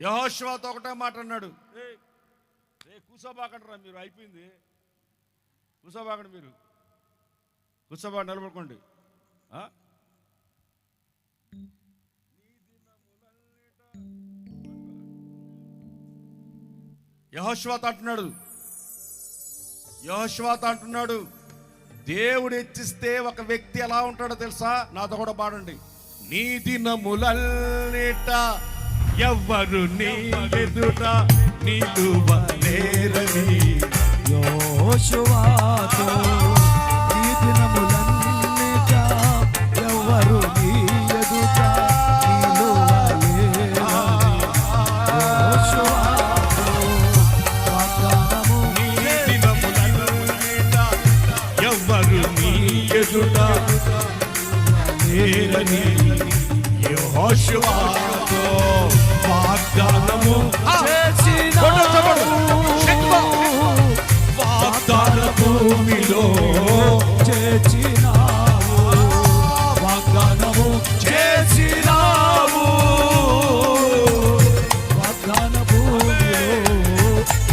యహోశ్వాతో ఒకటే మాట అన్నాడు "ఏయ్, రే కూసోబాకంటారా మీరు అయిపోయింది. కూసోబాకండి మీరు. కూసోబా నిలబడుకోండి? యహోశ్వాత అంటున్నాడు. యహోశ్వాత అంటున్నాడు. దేవుడు హెచ్చిస్తే ఒక వ్యక్తి ఎలా ఉంటాడో తెలుసా? నాతో కూడా పాడండి. నీ దినములన్నిట ఎవ్వరు నీ ఎదుట నిలువలేరని యోషువాతో ఈ దినములన్నిట ఎవ్వరు నీ ఎదుట నిలువలేరని. యోషువాతో వాగ్దానము నీ దినములన్నిట ఎవ్వరు నీ ఎదుట లేరని యెహోషువతో వాగ్దానము. వాగ్దాన భూమిలో చేసినావు. వాగ్దానము చేసినావు వాగ్దాన భూమిలో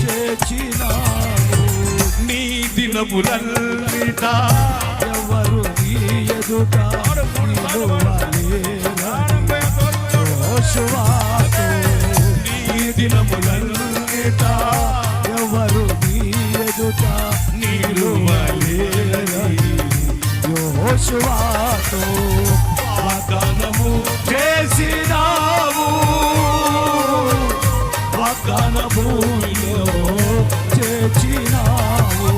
చేసినావు. నీ దినములన్నిట విశ్వాసు వాగ్దానము చేసినావు. వాగ్దానము భూమిలో చేర్చినావు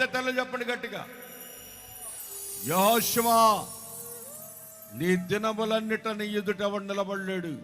చేతలు చెప్పండి గట్టిగా. యహోశివా నీ దినములన్నిట నీ ఎదుట ఎవడు